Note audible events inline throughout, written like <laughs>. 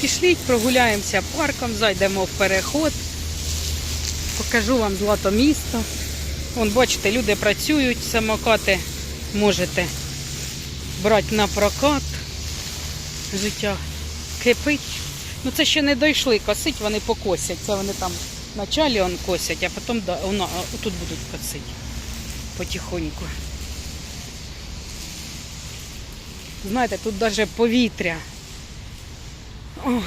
Пішліть, прогуляємося парком, зайдемо в переход. Покажу вам злато місто. Вон, бачите, люди працюють, самокати можете брати на прокат. Життя кипить. Ну це ще не дійшли косить, вони покосять. Це вони там вначалі он косять, а потім да, воно, тут будуть косити потихоньку. Знаєте, тут навіть повітря. Ох,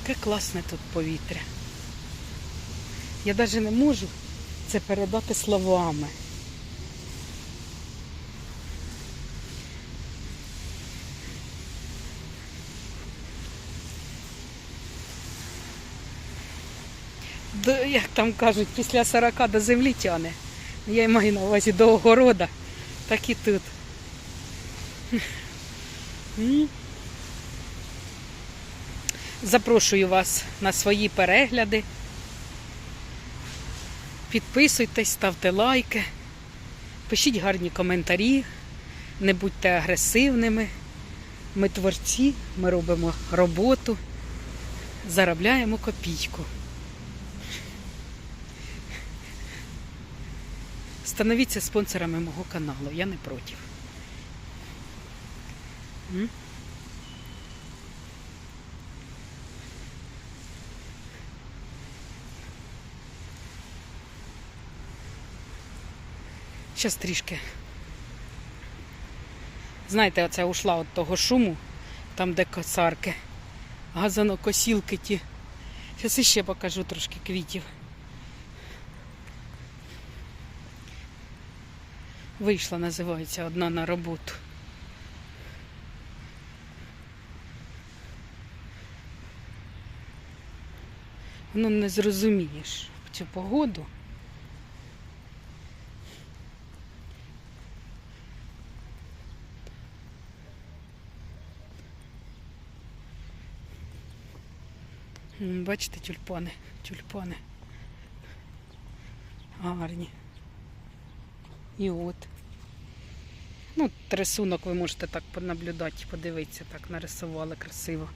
яке класне тут повітря. Я навіть не можу це передати словами. До, як там кажуть, після 40 до землі тяне. Я й маю на увазі до огорода, так і тут. Запрошую вас на свої перегляди. Підписуйтесь, ставте лайки, пишіть гарні коментарі, не будьте агресивними. Ми творці, ми робимо роботу, заробляємо копійку. Становіться спонсорами мого каналу, я не проти. Щас трішки. Знаєте, оце ушла від того шуму, там де косарки, газонокосілки ті. Зараз іще покажу трошки квітів. Вийшла, називається, одна на роботу. Ну не зрозумієш в цю погоду. Бачите, тюльпани, тюльпани. Гарні. І от. Ну, рисунок ви можете так понаблюдати, подивитися, так нарисували красиво.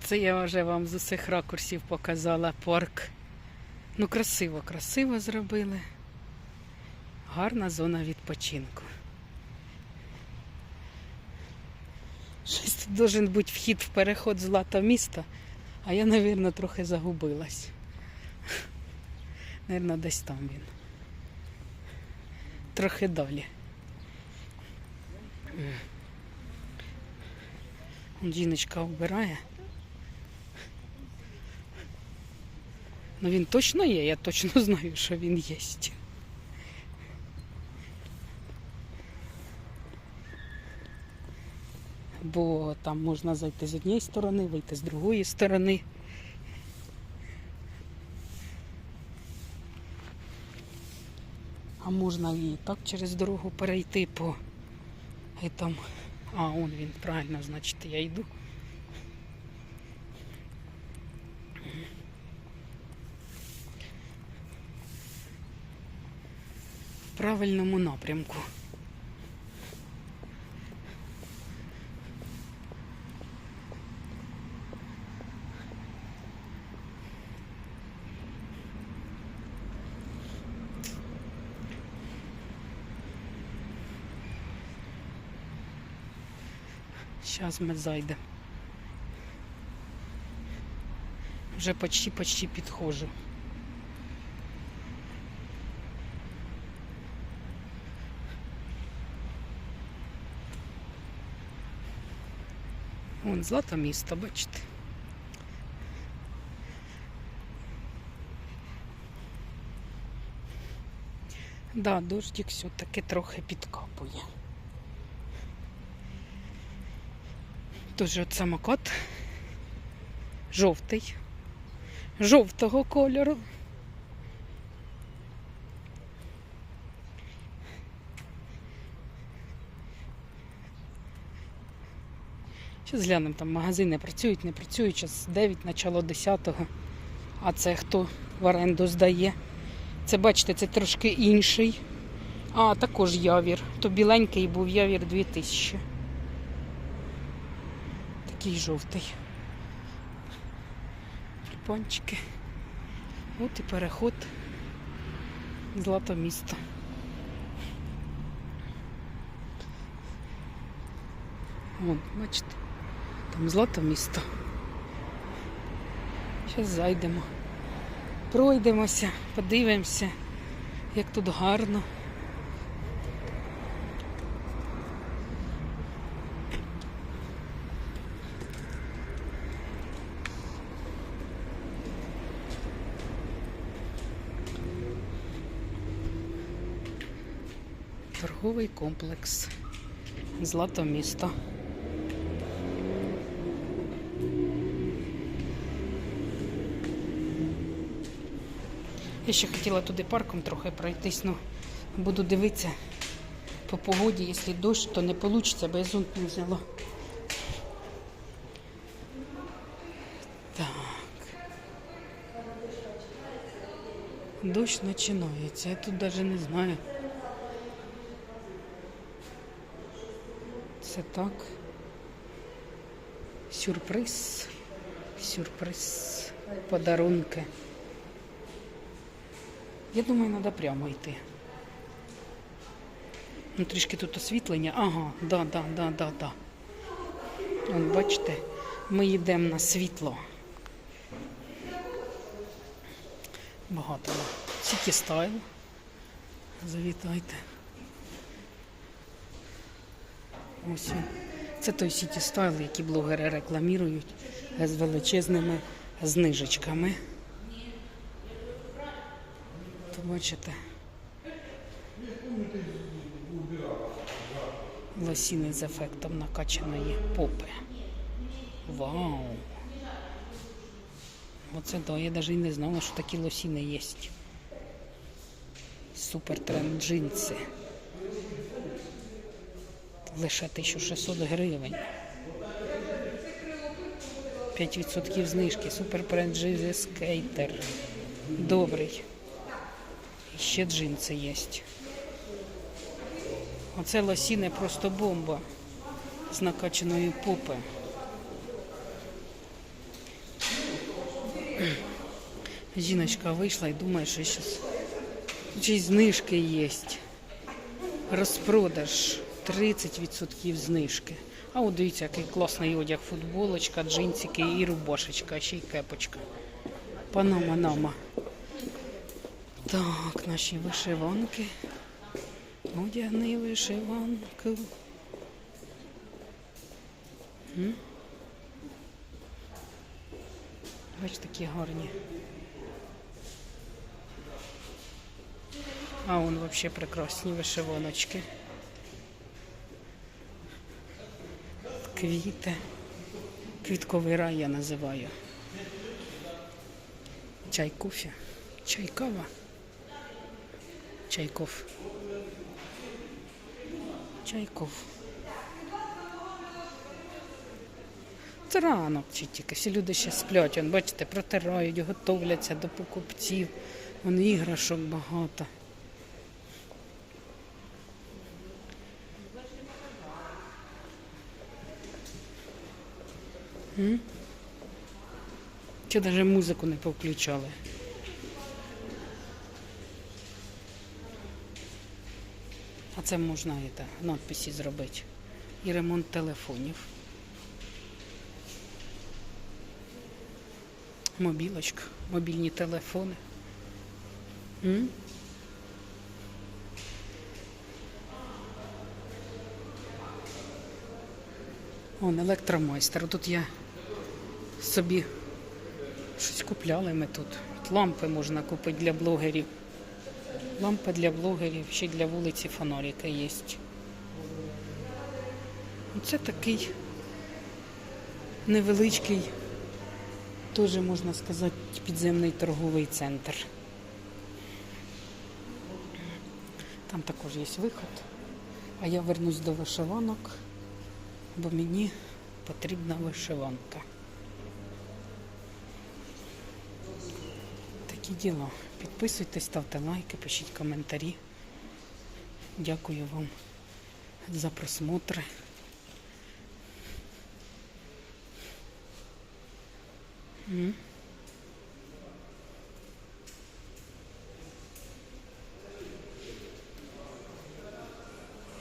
Це я вже вам з усіх ракурсів показала парк. Ну, красиво, красиво зробили. Гарна зона відпочинку. Щось тут должен бути вхід в переход з лата міста, а я, мабуть, трохи загубилась. Навірно, десь там він. Трохи далі. Жіночка вбирає. Ну він точно є, я точно <laughs> знаю, що він є. Бо там можна зайти з однієї сторони, вийти з другої сторони. А можна і так через дорогу перейти по і там. А, он він, правильно, значить, я йду. В правильному напрямку. Зараз ми зайдемо. Вже почти почти підходжу. Вон злато місто, бачите. Да, дождик все-таки трохи підкапує. Дуже от самокат жовтий, жовтого кольору. Зараз глянемо, там магазини працюють, не працюють, зараз 9, начало 10-го. А це хто в оренду здає. Це, бачите, це трошки інший. А, також явір. То біленький був явір 2000. Такий жовтий. Тюльпанчики. От і переход. Злато місто. Вон, бачите, там злато місто. Зараз зайдемо. Пройдемося, подивимося, як тут гарно. Торговий комплекс. Злато місто. Я ще хотіла туди парком трохи пройтись, ну буду дивитися по погоді, якщо дощ, то не вийде, бо я зонт не взяла. Так. Дощ починається, я тут навіть не знаю. Це так. Сюрприз. Сюрприз. Подарунки. Я думаю, треба прямо йти. Ну, трішки тут освітлення. Ага, да, да, да, да, да. Вон, бачите, ми йдемо на світло. Багато. Сіті стайл. Завітайте. Ось. Це той City Style, який блогери рекламують з величезними знижечками. То бачите. Лосіни з ефектом накачаної попи. Вау! Оце да, я навіть і не знала, що такі лосіни є. Супер тренд джинси. Лише 1600 гривень. 5% знижки. Супер бренд скейтер. Добрий. І ще джинси є. Оце лосіни просто бомба з накачаної попи. Жіночка вийшла і думає, що зараз чи знижки є. Розпродаж 30% знижки. А от дивіться, який класний одяг, футболочка, джинсики і рубашечка, ще й кепочка. Панама нама. Так, наші вишиванки. Одягни вишиванку. Бач, такі гарні. А вон вообще прекрасні вишиваночки. Квіти. Квітковий рай я називаю. Чай кофе. Чай кава. Чайков. Чайков. Це ранок чи тільки. Всі люди ще сплять. Вон, бачите, протирають, готовляться до покупців. Вон іграшок багато. М? Чи навіть музику не повключали? А це можна і так, надписи зробити. І ремонт телефонів. Мобілочка, мобільні телефони. М? Он електромайстер. Тут я собі щось купляли ми тут. От Лампи можна купити для блогерів. Лампа для блогерів, ще для вулиці фонарика є. Це такий невеличкий, теж можна сказати, підземний торговий центр. Там також є виход. А я вернусь до вишиванок, бо мені потрібна вишиванка. Такі діла. Підписуйтесь, ставте лайки, пишіть коментарі. Дякую вам за просмотри.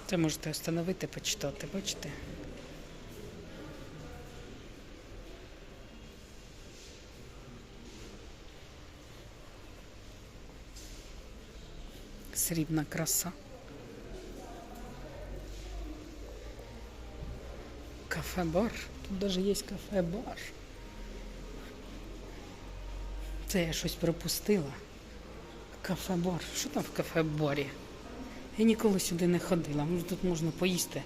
Це можете встановити, почитати, бачите? Срібна краса. Кафе-бар. Тут даже є кафе-бар. Це я щось пропустила. Кафе-бар. Що там в кафе-барі? Я ніколи сюди не ходила. Тут можна поїсти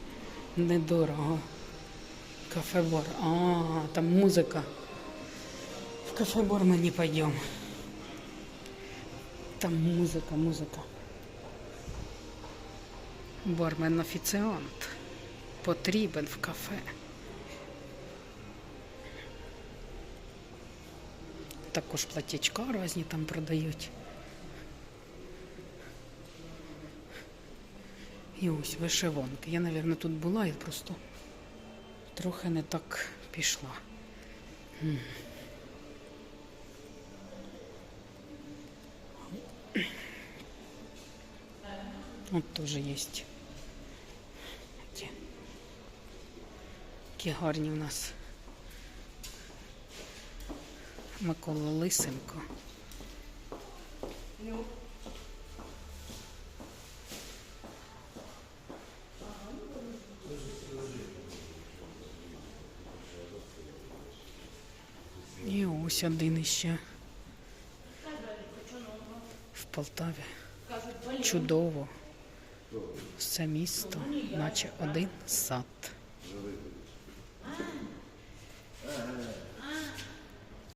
недорого. Кафе-бар. А, там музика. В кафе-бар ми не пойдемо. Там музика, музика. Бармен офіціант. Потрібен в кафе. Також платячка різні там продають. І ось вишиванки. Я, мабуть, тут була і просто трохи не так пішла. От теж є. Які гарні у нас. Микола Лисенко. І ось один іще в Полтаві. Чудово. Все місто, наче один сад.